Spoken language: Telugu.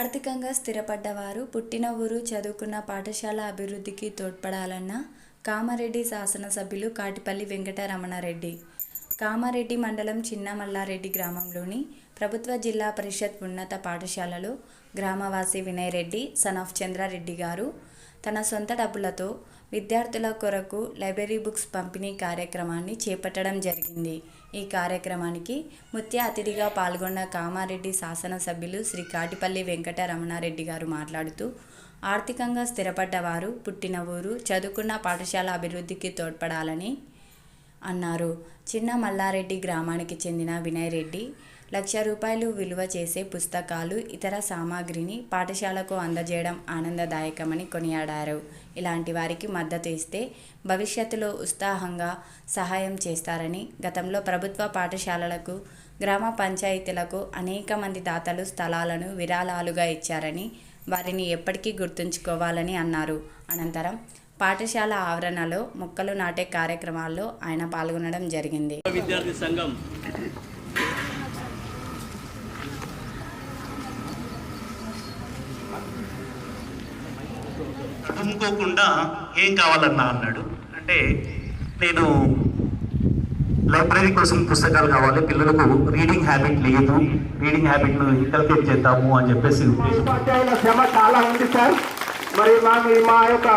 ఆర్థికంగా స్థిరపడ్డవారు పుట్టిన ఊరు చదువుకున్న పాఠశాల అభివృద్ధికి తోడ్పడాలన్న కామారెడ్డి శాసనసభ్యులు కాటిపల్లి వెంకటరమణారెడ్డి. కామారెడ్డి మండలం చిన్న మల్లారెడ్డి గ్రామంలోని ప్రభుత్వ జిల్లా పరిషత్ ఉన్నత పాఠశాలలో గ్రామవాసి వినయ్ రెడ్డి సన్ ఆఫ్ చంద్రారెడ్డి గారు తన సొంత డబ్బులతో విద్యార్థుల కొరకు లైబ్రరీ బుక్స్ పంపిణీ కార్యక్రమాన్ని చేపట్టడం జరిగింది. ఈ కార్యక్రమానికి ముఖ్య అతిథిగా పాల్గొన్న కామారెడ్డి శాసనసభ్యులు శ్రీ కాటిపల్లి వెంకట రమణారెడ్డి గారు మాట్లాడుతూ ఆర్థికంగా స్థిరపడ్డవారు పుట్టిన ఊరు చదువుకున్న పాఠశాల అభివృద్ధికి తోడ్పడాలని అన్నారు. చిన్న మల్లారెడ్డి గ్రామానికి చెందిన వినయ్ రెడ్డి లక్ష రూపాయలు విలువ చేసే పుస్తకాలు ఇతర సామాగ్రిని పాఠశాలకు అందజేయడం ఆనందదాయకమని కొనియాడారు. ఇలాంటి వారికి మద్దతు ఇస్తే భవిష్యత్తులో ఉత్సాహంగా సహాయం చేస్తారని గతంలో ప్రభుత్వ పాఠశాలలకు గ్రామ పంచాయతీలకు అనేక మంది దాతలు స్థలాలను విరాళాలుగా ఇచ్చారని వారిని ఎప్పటికీ గుర్తుంచుకోవాలని అన్నారు. అనంతరం పాఠశాల ఆవరణలో మొక్కలు నాటే కార్యక్రమాల్లో ఆయన పాల్గొనడం జరిగింది. విద్యార్థి సంఘం. తుమ్ముకోకుండా ఏం కావాలన్నా అన్నాడు. అంటే నేను లైబ్రరీ కోసం పుస్తకాలు కావాలి పిల్లలకు రీడింగ్ హ్యాబిట్ లేదు రీడింగ్ హ్యాబిట్ను ఇన్కల్కేట్ చేద్దాము అని చెప్పేసి ఉపాధ్యాయుల శ్రమ చాలా ఉంది సార్. మరి మా మా యొక్క